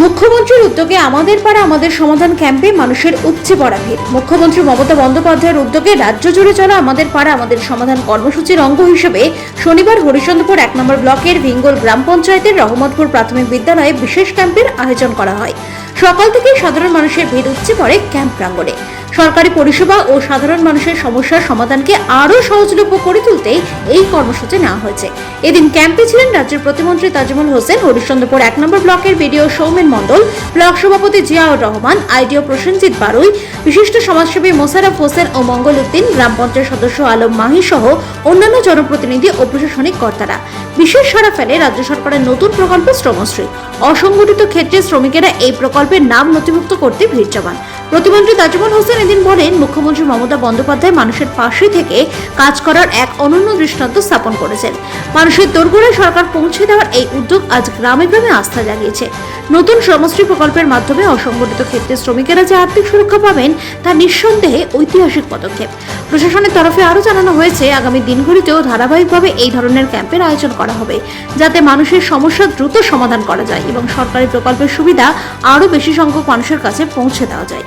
মুখ্যমন্ত্রীর উদ্যোগে আমাদের পাড়া, আমাদের সমাধান ক্যাম্পে মানুষের উপচে পড়া ভিড়। মুখ্যমন্ত্রী মমতা বন্দ্যোপাধ্যায়ের উদ্যোগে রাজ্য জুড়ে চলা আমাদের পাড়া, আমাদের সমাধান কর্মসূচির অঙ্গ হিসেবে শনিবার হরিচন্দ্রপুর এক নম্বর ব্লকের ভিঙ্গল গ্রাম পঞ্চায়েতের রহমতপুর প্রাথমিক বিদ্যালয়ে বিশেষ ক্যাম্পের আয়োজন করা হয়। সকাল থেকেই সাধারণ মানুষের ভিড় উপচে পড়ে ক্যাম্প প্রাঙ্গণে। সরকারি পরিষেবা ও সাধারণ মানুষের সমস্যার সমাধানকে আরও সহজলভ্য করে তুলতেই এই কর্মসূচি নেওয়া হয়েছে। এদিন ক্যাম্পে ছিলেন রাজ্যের প্রতিমন্ত্রী তাজমুল হোসেন হরিশ্চন্দ্রপুর এক নম্বর ব্লকের বিডিও সৌমেন মণ্ডল, ব্লক সভাপতি জিয়াউর রহমান, আইডিও প্রসেনজিৎ বারুই, বিশিষ্ট সমাজসেবী মোশারফ হোসেন ও মঙ্গল উদ্দিন, গ্রাম পঞ্চায়েত সদস্য আলম মাহি সহ অন্যান্য জনপ্রতিনিধি ও প্রশাসনিক কর্তারা। বিশেষ সাড়া ফেলে রাজ্য সরকারের নতুন প্রকল্প শ্রমশ্রী। অসংগঠিত ক্ষেত্রে শ্রমিকেরা এই প্রকল্পের নাম নথিভুক্ত করতে ভিড় জমান। প্রতিমন্ত্রী তাজমুল হোসেন এদিন বলেন, মুখ্যমন্ত্রী মমতা বন্দ্যোপাধ্যায় মানুষের পাশে থেকে কাজ করার এক অনন্য দৃষ্টান্ত স্থাপন করেছেন। মানুষের দোরগোড়ায় সরকার পৌঁছে দেওয়ার এই উদ্যোগ আজ গ্রামে গ্রামে আস্থা জাগিয়েছে। নতুন শ্রমশ্রী প্রকল্পের মাধ্যমে অসংগঠিত ক্ষেত্রে শ্রমিকেরা যে আর্থিক সুরক্ষা পাবেন, তা নিঃসন্দেহে ঐতিহাসিক পদক্ষেপ। প্রশাসনের তরফে আরও জানানো হয়েছে, আগামী দিনগুলিতেও ধারাবাহিকভাবে এই ধরনের ক্যাম্পের আয়োজন করা হবে, যাতে মানুষের সমস্যা দ্রুত সমাধান করা যায় এবং সরকারি প্রকল্পের সুবিধা আরও বেশি সংখ্যক মানুষের কাছে পৌঁছে দেওয়া যায়।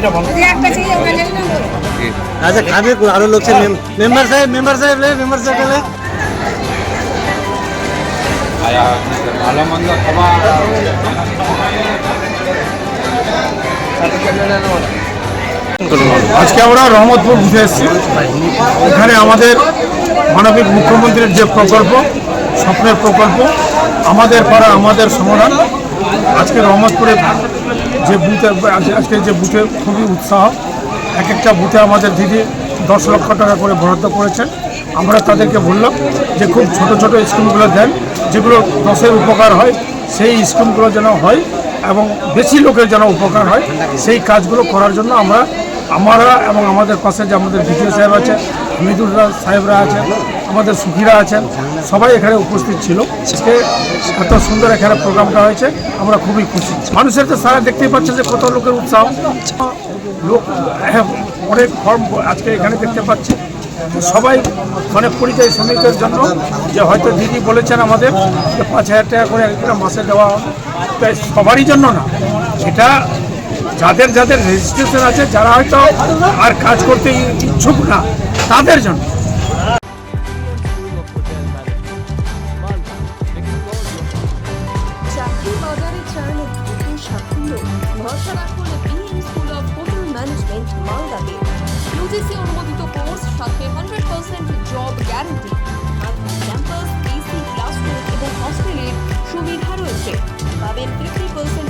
ঠিক আছে আচ্ছা খাবে আরও লোক মেম্বার সাহেব মেম্বার সাহেব রে মেম্বার সাহেব ভালো মন্দ খাবার আজকে আমরা রহমতপুর ঘুরে এসেছি। এখানে আমাদের মানবিক মুখ্যমন্ত্রীর যে প্রকল্প স্বপ্নের প্রকল্প আমাদের পাড়া আমাদের সমাধান আজকে রহমতপুরে যে বুথে আজ- আজকে যে বুথে খুবই উৎসাহ, এক একটা বুথে আমাদের দিদি দশ লক্ষ টাকা করে বরাদ্দ করেছেন। আমরা তাদেরকে বললাম যে খুব ছোট ছোট স্কিমগুলো দেন, যেগুলো দশের উপকার হয়, সেই স্কিমগুলো যেন হয় এবং বেশি লোকের যেন উপকার হয়, সেই কাজগুলো করার জন্য আমরা আমরা এবং আমাদের পাশে যে আমাদের বিডিও সাহেব আছে হামিদুল্লাহ সাহেবরা আছেন আমাদের সুখীরা আছেন সবাই এখানে উপস্থিত ছিল। আজকে এত সুন্দর এখানে প্রোগ্রামটা হয়েছে আমরা খুবই খুশি। মানুষের তো সারা দেখতেই পাচ্ছে যে কত লোকের উৎসাহ। লোক হ্যাঁ, অনেক ফর্ম আজকে এখানে দেখতে পাচ্ছি। সবাই মানে পরিযায়ী শ্রমিকের জন্য যে হয়তো দিদি বলেছেন আমাদের যে পাঁচ হাজার টাকা করে একটা মাসে দেওয়া তাই সবারই জন্য না। এটা যাদের যাদের রেজিস্ট্রেশন আছে, যারা হয়তো আর কাজ করতে ইচ্ছুক না, তাদের জন্য। ইউজিসি অনুমোদিত কোর্স সাথে পার্সেন্ট জব গ্যারান্টি সুবিধা রয়েছে। পাবেন ফিফটি পার্সেন্ট